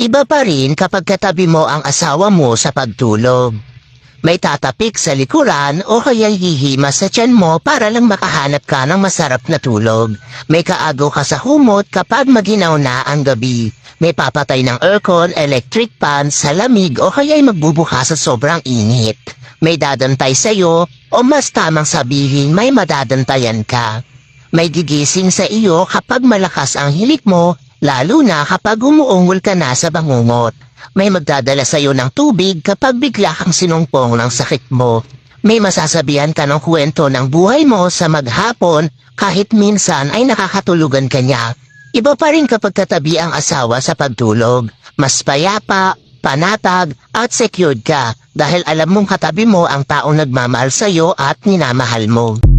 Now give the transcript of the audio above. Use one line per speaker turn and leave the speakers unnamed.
Iba pa rin kapag katabi mo ang asawa mo sa pagtulog. May tatapik sa likuran o kaya hihima sa tiyan mo para lang makahanap ka ng masarap na tulog. May kaago ka sa humot kapag maginaw na ang gabi. May papatay ng aircon, electric fan, sa lamig o kaya'y magbubuka sa sobrang init. May dadantay sa'yo o mas tamang sabihin may madadantayan ka. May gigising sa iyo kapag malakas ang hilik mo, lalo na kapag umuungol ka na sa bangungot. May magdadala sa iyo ng tubig kapag bigla kang sinumpong ng sakit mo. May masasabihan ka ng kwento ng buhay mo sa maghapon kahit minsan ay nakakatulugan ka niya. Iba pa rin kapag katabi ang asawa sa pagtulog. Mas payapa, panatag at secured ka dahil alam mong katabi mo ang taong nagmamahal sa iyo at minamahal mo.